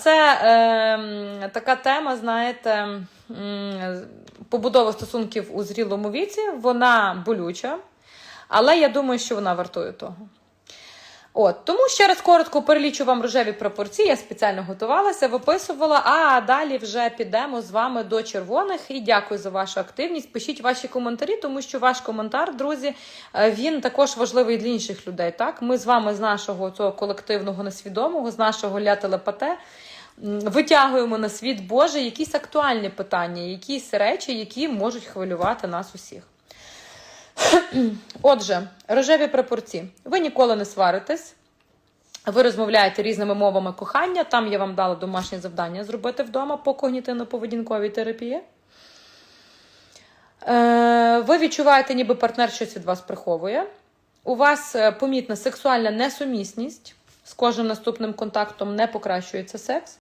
Це е, така тема, знаєте, побудова стосунків у зрілому віці. Вона болюча, але я думаю, що вона вартує того. От, тому ще раз коротко перелічу вам рожеві пропорції. Я спеціально готувалася, виписувала. А далі вже підемо з вами до червоних. І дякую за вашу активність. Пишіть ваші коментарі, тому що ваш коментар, друзі, е, він також важливий для інших людей. Так, ми з вами з нашого цього колективного несвідомого, з нашого ля телепате. Витягуємо на світ Божий якісь актуальні питання, якісь речі, які можуть хвилювати нас усіх. Отже, рожеві прапорці. Ви ніколи не сваритесь. Ви розмовляєте різними мовами кохання. Там я вам дала домашнє завдання зробити вдома по когнітивно-поведінковій терапії. Е, ви відчуваєте, ніби партнер щось від вас приховує. У вас е, помітна сексуальна несумісність. З кожним наступним контактом не покращується секс.